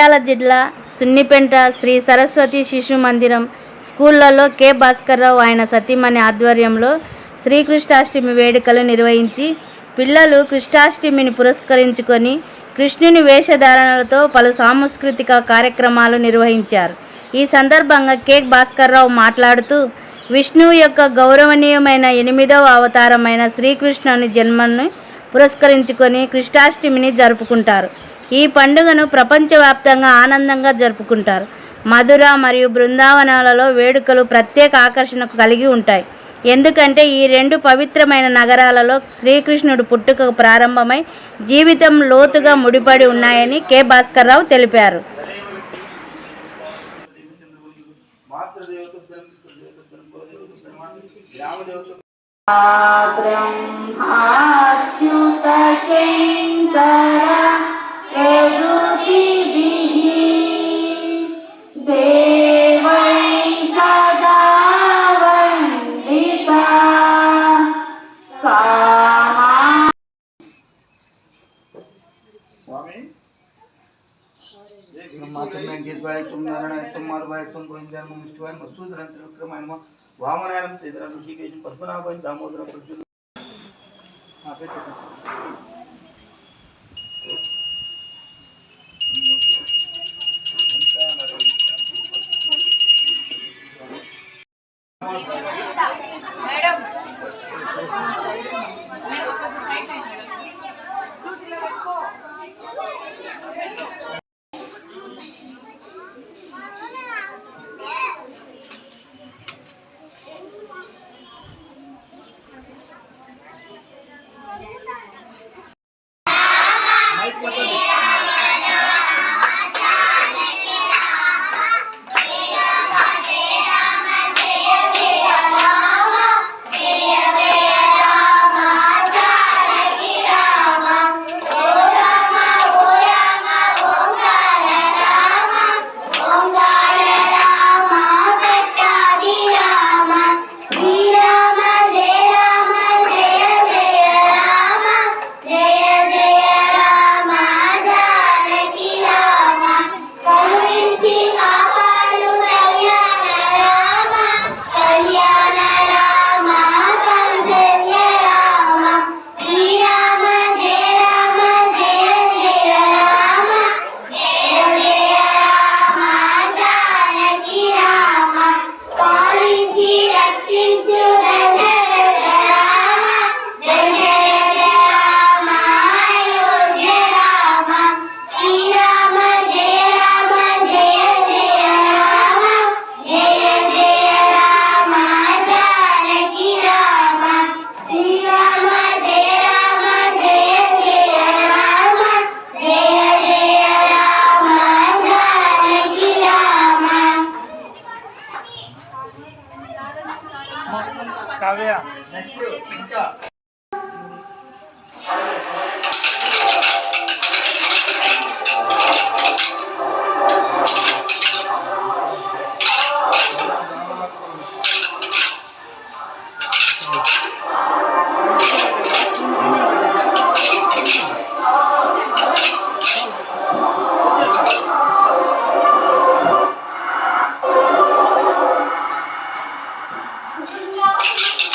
జగిత్యాల జిల్లా సున్నిపెంట శ్రీ సరస్వతి శిశు మందిరం స్కూళ్ళలో కె భాస్కర్రావు ఆయన సతీమణి ఆధ్వర్యంలో శ్రీకృష్ణాష్టమి వేడుకలు నిర్వహించి పిల్లలు కృష్ణాష్టమిని పురస్కరించుకొని కృష్ణుని వేషధారణలతో పలు సాంస్కృతిక కార్యక్రమాలు నిర్వహించారు. ఈ సందర్భంగా కేక్ భాస్కర్రావు మాట్లాడుతూ విష్ణువు యొక్క గౌరవనీయమైన ఎనిమిదవ అవతారమైన శ్రీకృష్ణుని జన్మను పురస్కరించుకొని కృష్ణాష్టమిని జరుపుకుంటారు. ఈ పండుగను ప్రపంచవ్యాప్తంగా ఆనందంగా జరుపుకుంటారు. మధుర మరియు బృందావనాలలో వేడుకలు ప్రత్యేక ఆకర్షణకు కలిగి ఉంటాయి. ఎందుకంటే ఈ రెండు పవిత్రమైన నగరాలలో శ్రీకృష్ణుడు పుట్టుక ప్రారంభమై జీవితం లోతుగా ముడిపడి ఉన్నాయని కె. భాస్కర్రావు తెలిపారు. బ్రహ్మా తుమ్ మాధవాయ తుమ్ గోవిందాయ విష్ణువాయ మసూదరం త్రివిక్రమాయ నమ వామనాయం శ్రీధర ఋషికేశం పద్మనాభాయ దామోదర ప్రజలు శ్రీరామ Saya.